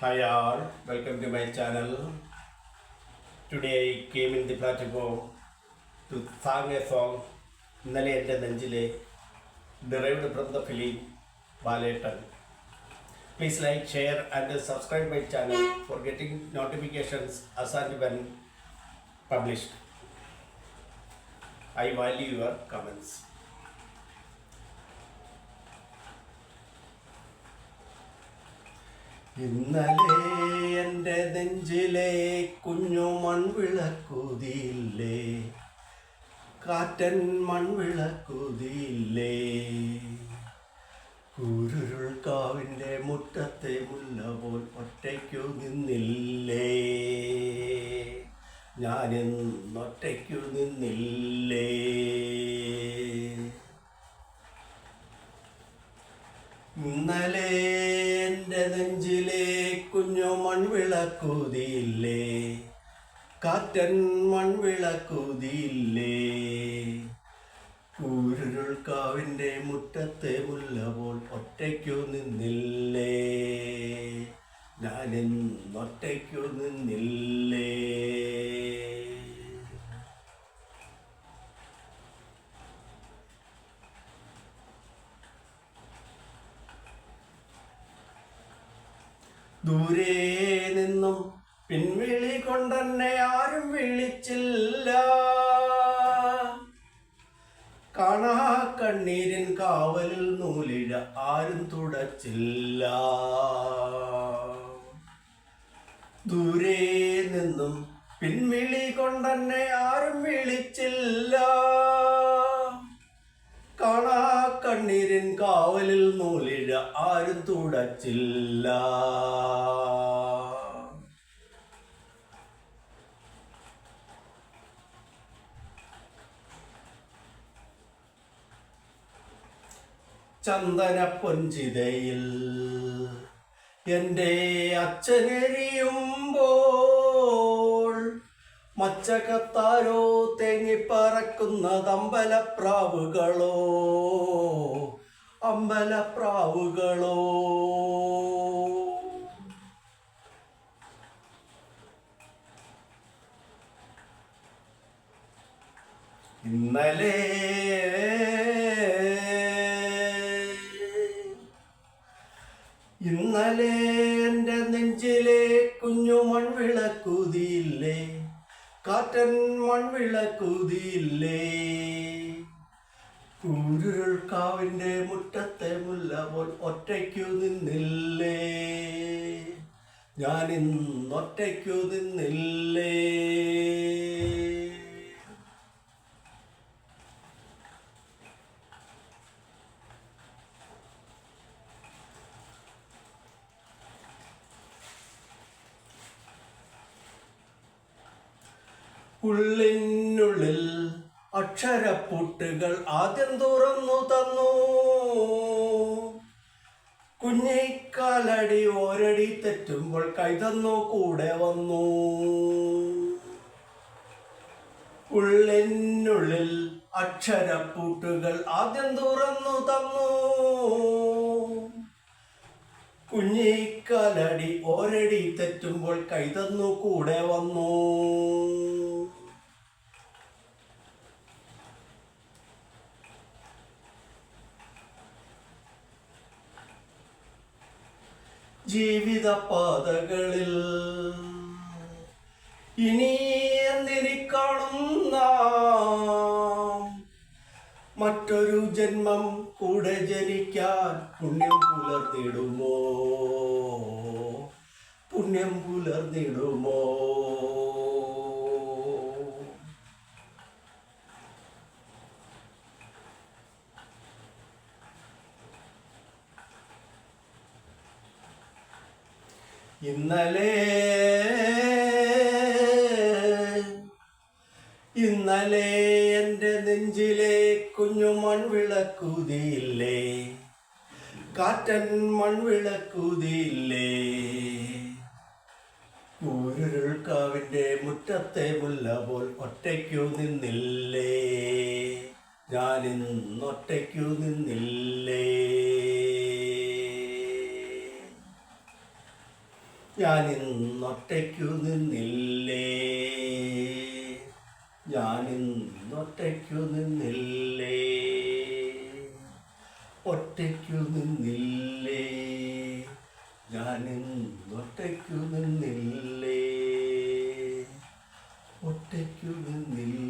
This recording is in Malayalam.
Hi all, welcome to my channel. Today I came in the platform to sing a song ഇന്നലെ എന്റെ നെഞ്ചിലെ derived from the film Balettan Please like, share and subscribe my channel for getting notifications as and when published. I value your comments. ഇന്നലെ എന്റെ നെഞ്ചിലെ കുഞ്ഞു മൺവിളക്കുതിയില്ലേ കാറ്റൻ മൺവിളക്കുതിയില്ലേ കുരുരുൾ കാവിന്റെ മുറ്റത്തെ മുല്ല പോൽ ഒറ്റയ്ക്കു നിന്നില്ലേ? ഞാനിന്നൊറ്റയ്ക്കു നിന്നില്ലേ? ഇന്നലെ നെഞ്ചിലെ കുഞ്ഞു മൺവിളക്കുതിയില്ലേ കാറ്റൻ മൺവിളക്കുതിയില്ലേ? കൂരുരുൾ കാവിന്റെ മുറ്റത്തെ മുല്ലപോൾ ഒറ്റയ്ക്കു നിന്നില്ലേ? ഞാനെന്നൊറ്റയ്ക്കു നിന്നില്ലേ? ദൂരെ നിന്നും പിൻവിളി കൊണ്ടെന്നെ ആരും വിളിച്ചില്ല. കാണാ കണ്ണീരിൻ കാവലിൽ നൂലിഴ ആരും തുടച്ചില്ല. ദൂരെ നിന്നും പിൻവിളി കൊണ്ടെന്നെ ആരും വിളിച്ചില്ല. കാണാ കണ്ണീരിൻ കാവലിൽ നൂലിഴ ആരും തുടച്ചില്ല. ചന്ദന പൊഞ്ചിതയിൽ എന്റെ അച്ഛനെരിയുമ്പോൾ മച്ചകത്താരോ തേങ്ങിപ്പറക്കുന്ന അമ്പലപ്രാവുകളോ അമ്പലപ്രാവുകളോ. ഇന്നലെ ഇന്നലെ എന്റെ നെഞ്ചിലെ കുഞ്ഞു മൺവിളക്കുതിയില്ലേ? കാറ്റൻ മൺവിളക്കുതിയില്ലേ? കൂരുരുൾ കാവിന്റെ മുറ്റത്തെ മുല്ല പോൽ ഒറ്റയ്ക്കു നിന്നില്ലേ? ഞാൻ ഇന്നൊറ്റയ്ക്കു നിന്നില്ലേ? ഉള്ളിനുള്ളിൽ അക്ഷരപ്പുട്ടുകൾ ആദ്യം തുറന്നു തന്നു. കുഞ്ഞിക്കാലടി ഒരടി തെറ്റുമ്പോൾ കൈതന്നു കൂടെ വന്നു. ഉള്ളിനുള്ളിൽ അക്ഷരപ്പൂട്ടുകൾ ആദ്യം തുറന്നു തന്നു. കുഞ്ഞിക്കാലടി ഒരടി തെറ്റുമ്പോൾ കൈതന്നു കൂടെ വന്നു. ജീവിത പാതകളിൽ ഇനി എന്തിനിക്കാണുന്ന മറ്റൊരു ജന്മം കൂടെ ജനിക്കാൻ പുണ്യം പുലർന്നിടുമോ? പുണ്യം പുലർന്നിടുമോ? ഇന്നലെ ഇന്നലെ എന്റെ നെഞ്ചിലെ കുഞ്ഞു മൺവിളക്കുതിയില്ലേ കാറ്റൻ മൺവിളക്കുതിയില്ലേ കൂരുരുൾക്കാവിന്റെ മുറ്റത്തെ മുല്ല പോൽ ഒറ്റയ്ക്കു നിന്നില്ലേ? ഞാനിന്നൊറ്റയ്ക്കു നിന്നില്ലേ? ഞാനിന്നൊറ്റയ്ക്കു നിന്നില്ലേ? ഞാനിന്നൊറ്റയ്ക്കു നിന്നില്ലേ? ഒറ്റയ്ക്കു നിന്നില്ലേ? ഞാനിന്നൊറ്റയ്ക്കു നിന്നില്ലേ? ഒറ്റയ്ക്കു നിന്നില്ലേ?